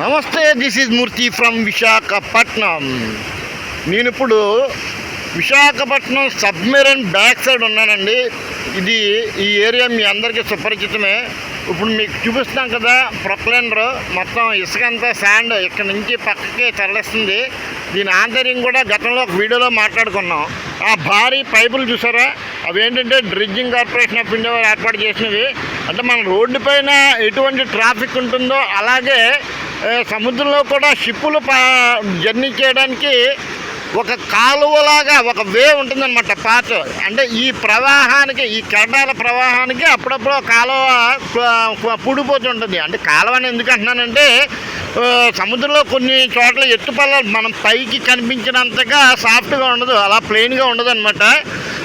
Namaste this is Murthy from Visakhapatnam. నేను ఇప్పుడు Visakhapatnam submarine back side ఉన్నానండి. ఇది ఈ ఏరియా మీ అందరికీ సుపరిచితమే. ఇప్పుడు మీకు చూపిస్తున్నాం కదా ప్రొక్లైనర్. మొత్తం ఇసుక అంతా శాండ్ ఇక్కడ నుంచి పక్కకి తరలిస్తుంది దీని ఆంతర్యం కూడా గతంలో ఒక వీడియోలో మాట్లాడుకున్నాం. ఆ భారీ పైపులు చూసారా? అవేంటంటే డ్రిడ్జింగ్ కార్పొరేషన్ ఆఫ్ ఇండియా ఏర్పాటు చేసినవి. అంటే మన రోడ్డు పైన ఎటువంటి ట్రాఫిక్ ఉంటుందో అలాగే సముద్రంలో కూడా షిప్పులు పా- జర్నీ చేయడానికి ఒక కాలువలాగా ఒక వే ఉంటుందన్నమాట పాత. అంటే ఈ ప్రవాహానికి ఈ కెరటాల ప్రవాహానికి అప్పుడప్పుడు కాలువ ప- పూడిపోతుంటుంది అంటే కాలువ అని ఎందుకు అంటున్నానంటే సముద్రంలో కొన్ని చోట్ల ఎత్తుపల్ల మనం పైకి కనిపించినంతగా సాఫ్ట్గా ఉండదు అలా ప్లెయిన్గా ఉండదు అనమాట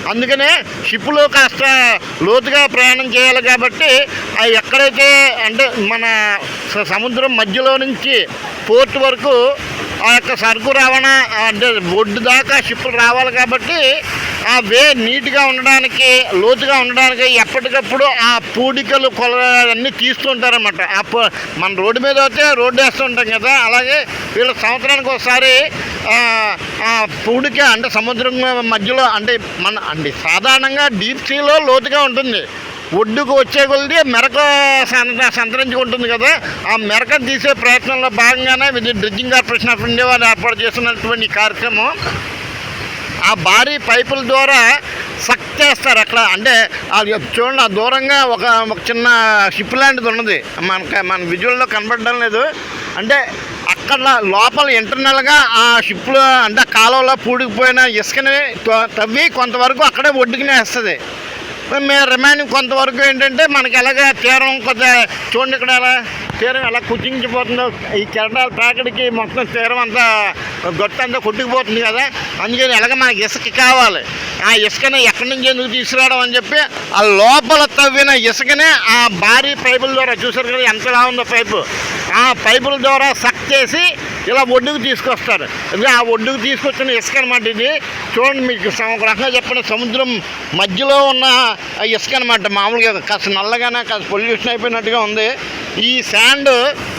అందుకనే షిప్లో కాస్త లోతుగా ప్రయాణం చేయాలి కాబట్టి అవి ఎక్కడైతే అంటే మన స- సముద్రం మధ్యలో నుంచి పోర్ట్ వరకు ఆ యొక్క సరుకు రవాణా అంటే ఒడ్డు దాకా షిప్పులు రావాలి కాబట్టి ఆ వే నీట్గా ఉండడానికి లోతుగా ఉండడానికి ఎప్పటికప్పుడు ఆ పూడికలు కొల అన్నీ తీస్తుంటారన్నమాట. ఆ మన రోడ్డు మీద అయితే రోడ్డు వేస్తుంటాం కదా అలాగే వీళ్ళ సంవత్సరానికి ఒకసారి ఆ, పూడిక అంటే సముద్రం మధ్యలో అంటే మన అంటే సాధారణంగా డీప్ సీలో లోతుగా ఉంటుంది. ఒడ్డుకు వచ్చే కొలిది మెరక సంత సంతరించుకుంటుంది కదా ఆ మెరకను తీసే ప్రయత్నంలో భాగంగానే ఇది డ్రిడ్జింగ్ కార్పొరేషన్ ఆఫ్ ఇండియా వాళ్ళు ఏర్పాటు చేస్తున్నటువంటి కార్యక్రమం ఆ భారీ పైపుల ద్వారా సక్ చేస్తారు అక్కడ. అంటే అది చూడండి ఆ దూరంగా ఒక ఒక చిన్న షిప్ లాంటిది ఉన్నది. మనకి మన విజువల్లో కనబడడం లేదు. అంటే అక్కడ లోపల ఇంటర్నల్గా ఆ షిప్లో అంటే కాలువలో పూడికిపోయిన ఇసుకని తవ్వి కొంతవరకు అక్కడే ఒడ్డుకునే వేస్తుంది. మేము రిమైనింగ్ కొంతవరకు ఏంటంటే మనకి ఎలాగ తీరం కొంత చూడండి ఇక్కడ ఎలా తీరం ఎలా కుచించిపోతుందో. ఈ కెరటాల ప్యాకెట్కి మొత్తం తీరం అంతా గొట్ట అంతా కొట్టుకుపోతుంది కదా. అందుకని ఎలాగ మనకి ఇసుక కావాలి. ఆ ఇసుకని ఎక్కడి నుంచి ఎందుకు తీసుకురావడం అని చెప్పి ఆ లోపల తవ్విన ఇసుకనే ఆ భారీ పైపుల ద్వారా చూసారు కదా ఎంతలా ఉందో పైపు. ఆ పైపుల ద్వారా సక్ చేసి ఇలా ఒడ్డుకు తీసుకొస్తారు. ఎందుకంటే ఆ ఒడ్డుకు తీసుకొచ్చిన ఇసుక అనమాట ఇది. చూడండి మీకు ఒక రకంగా చెప్పిన సముద్రం మధ్యలో ఉన్న ఆ ఇసుక అనమాట మామూలుగా కాస్త నల్లగానే కాస్త పొల్యూషన్ అయిపోయినట్టుగా ఉంది. ఈ శాండ్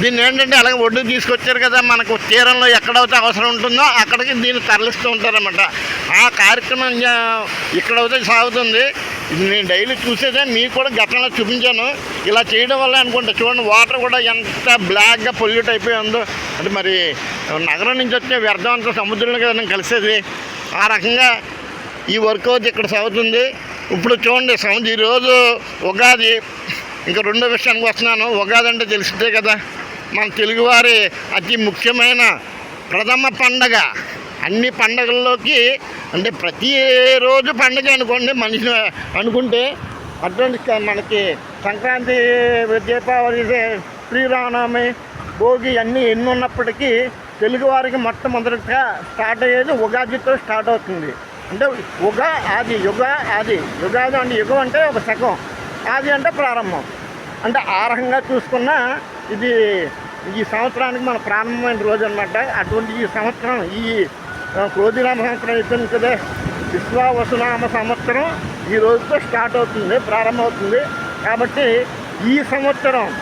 దీన్ని ఏంటంటే అలాగే ఒడ్డు తీసుకొచ్చారు కదా మనకు తీరంలో ఎక్కడైతే అవసరం ఉంటుందో అక్కడికి దీన్ని తరలిస్తూ ఉంటారన్నమాట. ఆ కార్యక్రమం ఇక్కడైతే సాగుతుంది. నేను డైలీ చూసేదే మీకు కూడా గతంలో చూపించాను. ఇలా చేయడం వల్ల అనుకుంటా చూడండి వాటర్ కూడా ఎంత బ్లాక్గా పొల్యూట్ అయిపోయి ఉందో. అంటే మరి నగరం నుంచి వచ్చే వ్యర్థం అంతా సముద్రంలో కదా నేను కలిసేది. ఆ రకంగా ఈ వర్క్ అవుట్ ఇక్కడ సాగుతుంది. ఇప్పుడు చూడండి సముద్రం ఈరోజు ఉగాది. ఇంకా రెండో విషయానికి వస్తున్నాను. ఉగాది అంటే తెలిసిందే కదా. మన తెలుగువారి అతి ముఖ్యమైన ప్రథమ పండగ. అన్ని పండగల్లోకి అంటే ప్రతి రోజు పండగ అనుకోండి మనిషి అనుకుంటే. అటువంటి మనకి సంక్రాంతి దీపావళి శ్రీరామనవమి భోగి అన్నీ ఎన్ని ఉన్నప్పటికీ తెలుగువారికి మొట్టమొదటిగా స్టార్ట్ అయ్యేది ఉగాదితో స్టార్ట్ అవుతుంది. అంటే ఉగా ఆది యుగ ఆది. యుగాది అంటే యుగం అంటే ఒక శకం. ఆది అంటే ప్రారంభం. అంటే ఆ రకంగా చూసుకున్నా ఇది ఈ సంవత్సరానికి మన ప్రారంభమైన రోజు అనమాట అటువంటి ఈ సంవత్సరం ఈ క్రోధిరామ క్రోధినామ సంవత్సరం అయిపోయింది కదా. విశ్వావసునామ సంవత్సరం ఈ రోజుతో స్టార్ట్ అవుతుంది ప్రారంభమవుతుంది. కాబట్టి ఈ సంవత్సరం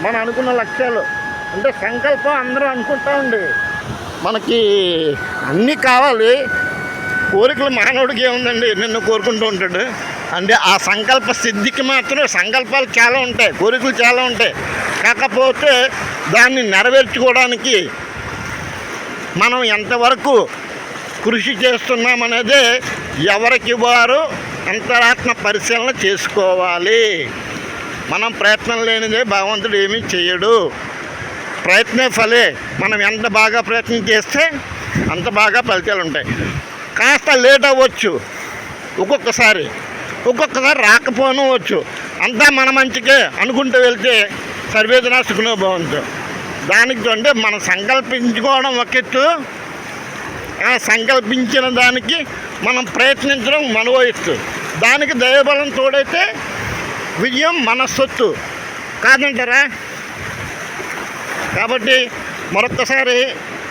మనం అనుకున్న లక్ష్యాలు అంటే సంకల్పం అందరూ అనుకుంటా ఉండి. మనకి అన్నీ కావాలి. కోరికలు మానవుడికి ఏముందండి? నిన్ను కోరుకుంటూ ఉంటాడు. అంటే ఆ సంకల్ప సిద్ధికి మాత్రం సంకల్పాలు చాలా ఉంటాయి కోరికలు చాలా ఉంటాయి. కాకపోతే దాన్ని నెరవేర్చుకోవడానికి మనం ఎంతవరకు కృషి చేస్తున్నామనేదే ఎవరికి వారు అంతరాత్మ పరిశీలన చేసుకోవాలి. మనం ప్రయత్నం లేనిదే భగవంతుడు ఏమీ చేయడు. ప్రయత్నే ఫలే మనం ఎంత బాగా ప్రయత్నం చేస్తే అంత బాగా ఫలితాలు ఉంటాయి. కాస్త లేట్ అవ్వచ్చు ఒక్కొక్కసారి. ఒక్కొక్కసారి రాకపోనవచ్చు అంతా మన మంచికే అనుకుంటూ వెళ్తే సర్వేదన సుఖనో భవంతు. దానికి అంటే మనం సంకల్పించుకోవడం ఒకెత్తు ఆ సంకల్పించిన దానికి మనం ప్రయత్నించడం మన దానికి దైవబలం తోడైతే విజయం మన సొత్తు. కాదంటారా? కాబట్టి మరొక్కసారి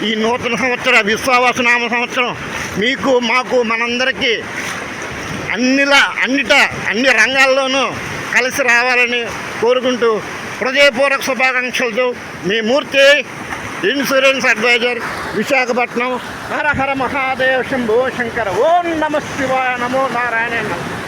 ఈ నూతన సంవత్సర విశ్వావాసనామ సంవత్సరం మీకు మాకు మనందరికీ అన్నిలా అన్నిట అన్ని రంగాల్లోనూ కలిసి రావాలని కోరుకుంటూ హృదయపూర్వక శుభాకాంక్షలతో మీ మూర్తి ఇన్సూరెన్స్ అడ్వైజర్ విశాఖపట్నం. హర హర శంభో శంకర. ఓం నమ శివాయ నమో నారాయణ నమో.